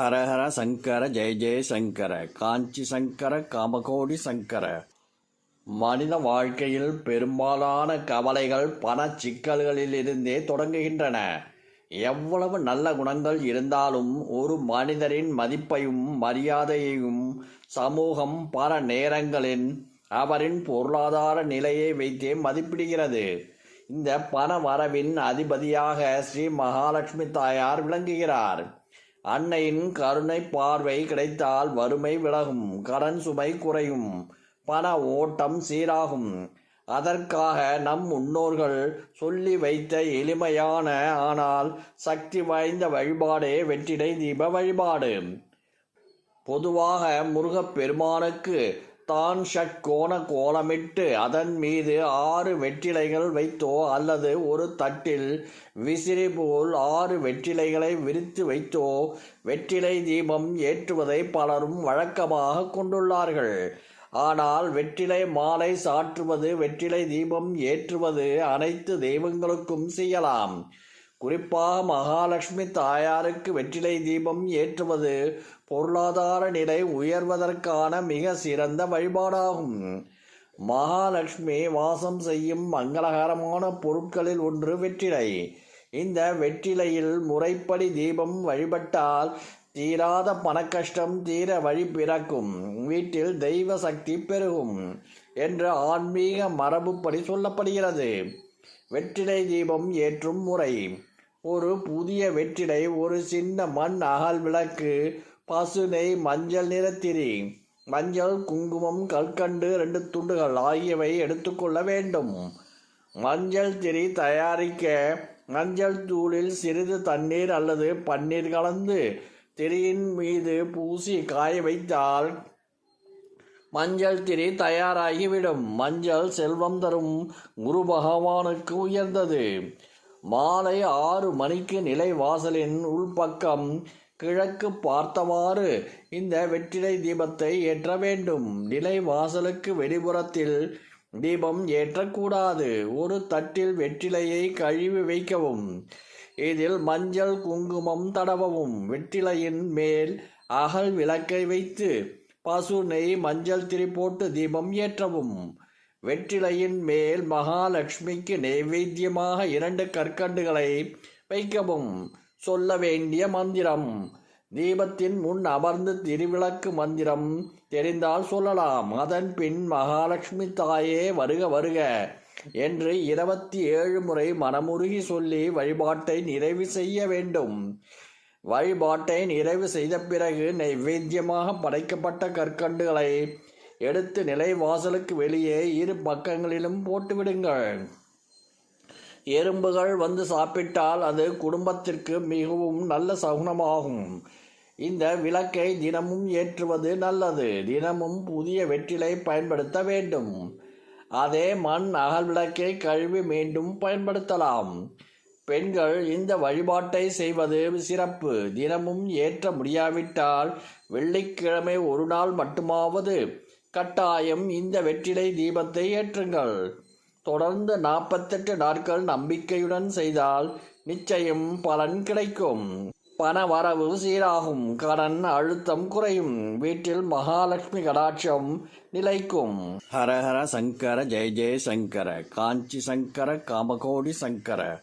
ஹரஹர சங்கர ஜெய ஜெய சங்கர காஞ்சி சங்கர காமகோடி சங்கர. மனித வாழ்க்கையில் பெரும்பாலான கவலைகள் பண சிக்கல்களிலிருந்தே தொடங்குகின்றன. எவ்வளவு நல்ல குணங்கள் இருந்தாலும் ஒரு மனிதரின் மதிப்பையும் மரியாதையையும் சமூகம் பல நேரங்களில் அவரின் பொருளாதார நிலையை வைத்தே மதிப்பிடுகிறது. இந்த பண வரவின் அதிபதியாக ஸ்ரீ மகாலட்சுமி தாயார் விளங்குகிறார். அன்னையின் கருணை பார்வை கிடைத்தால் வறுமை விலகும் கடன் சுமை குறையும் பண ஓட்டம் சீராகும். அதற்காக நம் முன்னோர்கள் சொல்லி வைத்த எளிமையான ஆனால் சக்தி வாய்ந்த வழிபாடே வெற்றிடை தீப வழிபாடு. பொதுவாக முருகப் பெருமானுக்கு தான் ஷட்கோண கோலமிட்டு அதன் மீது ஆறு வெற்றிலைகள் வைத்தோ அல்லது ஒரு தட்டில் விசிறி போல் ஆறு வெற்றிலைகளை விரித்து வைத்தோ வெற்றிலை தீபம் ஏற்றுவதை பலரும் வழக்கமாக கொண்டுள்ளார்கள். ஆனால் வெற்றிலை மாலை சாற்றுவது வெற்றிலை தீபம் ஏற்றுவது அனைத்து தெய்வங்களுக்கும் செய்யலாம். குறிப்பாக மகாலட்சுமி தாயாருக்கு வெற்றிலை தீபம் ஏற்றுவது பொருளாதார நிலை உயர்வதற்கான மிக சிறந்த வழிபாடாகும். மகாலட்சுமி வாசம் செய்யும் மங்களகரமான பொருட்களில் ஒன்று வெற்றிலை. இந்த வெற்றிலையில் முறைப்படி தீபம் வழிபட்டால் தீராத பணக்கஷ்டம் தீர வழி பிறக்கும். வீட்டில் தெய்வ சக்தி பெருகும் என்று ஆன்மீக மரபுப்படி சொல்லப்படுகிறது. வெற்றிலை தீபம் ஏற்றும் முறை. ஒரு புதிய வெற்றிடை ஒரு சின்ன மண் அகல் விளக்கு பசுனை மஞ்சள் நிறத்திரி. மஞ்சள் குங்குமம் கற்கண்டு ரெண்டு துண்டுகள் ஆகியவை எடுத்துக்கொள்ள வேண்டும். மஞ்சள் திரி தயாரிக்க மஞ்சள் தூளில் சிறிது தண்ணீர் அல்லது பன்னீர் கலந்து திரியின் மீது பூசி காய வைத்தால் மஞ்சள் திரி தயாராகிவிடும். மஞ்சள் செல்வம் தரும் குரு பகவானுக்கு உயர்ந்தது. மாலை ஆறு மணிக்கு நிலை வாசலின் உள்பக்கம் கிழக்கு பார்த்தவாறு இந்த வெற்றிலை தீபத்தை ஏற்ற வேண்டும். நிலை வாசலுக்கு வெளிப்புறத்தில் தீபம் ஏற்றக்கூடாது. ஒரு தட்டில் வெற்றிலையை கழுவி வைக்கவும். இதில் மஞ்சள் குங்குமம் தடவவும். வெற்றிலையின் மேல் அகல் விளக்கை வைத்து பசு நெய் மஞ்சள் திரி போட்டு தீபம் ஏற்றவும். வெற்றிலையின் மேல் மகாலட்சுமிக்கு நைவேத்தியமாக இரண்டு கற்கண்டுகளை வைக்கவும் சொல்ல வேண்டிய மந்திரம். தீபத்தின் முன் அமர்ந்து திருவிளக்கு மந்திரம் தெரிந்தால் சொல்லலாம். அதன் பின் மகாலட்சுமி தாயே வருக வருக என்று இருபத்தி ஏழு முறை மனமுருகி சொல்லி வழிபாட்டை நிறைவு செய்ய வேண்டும். வழிபாட்டை நிறைவு செய்த பிறகு நைவேத்தியமாக படைக்கப்பட்ட கற்கண்டுகளை எடுத்து நிலை வாசலுக்கு வெளியே இரு பக்கங்களிலும் போட்டுவிடுங்கள். எறும்புகள் வந்து சாப்பிட்டால் அது குடும்பத்திற்கு மிகவும் நல்ல சகுனமாகும். இந்த விளக்கை தினமும் ஏற்றுவது நல்லது. தினமும் புதிய வெற்றிலை பயன்படுத்த வேண்டும். அதே மண் அகல் விளக்கை கழுவி மீண்டும் பயன்படுத்தலாம். பெண்கள் இந்த வழிபாட்டை செய்வது சிறப்பு. தினமும் ஏற்ற முடியாவிட்டால் வெள்ளிக்கிழமை ஒரு நாள் மட்டுமாவது கட்டாயம் இந்த வெற்றிலை தீபத்தை ஏற்றுங்கள். தொடர்ந்து நாற்பத்தெட்டு நாட்கள் நம்பிக்கையுடன் செய்தால் நிச்சயம் பலன் கிடைக்கும். பண வரவு சீராகும். கடன் அழுத்தம் குறையும். வீட்டில் மகாலட்சுமி கடாட்சம் நிலைக்கும். ஹரஹர சங்கர ஜெய ஜெய சங்கர காஞ்சி சங்கர காமகோடி சங்கர.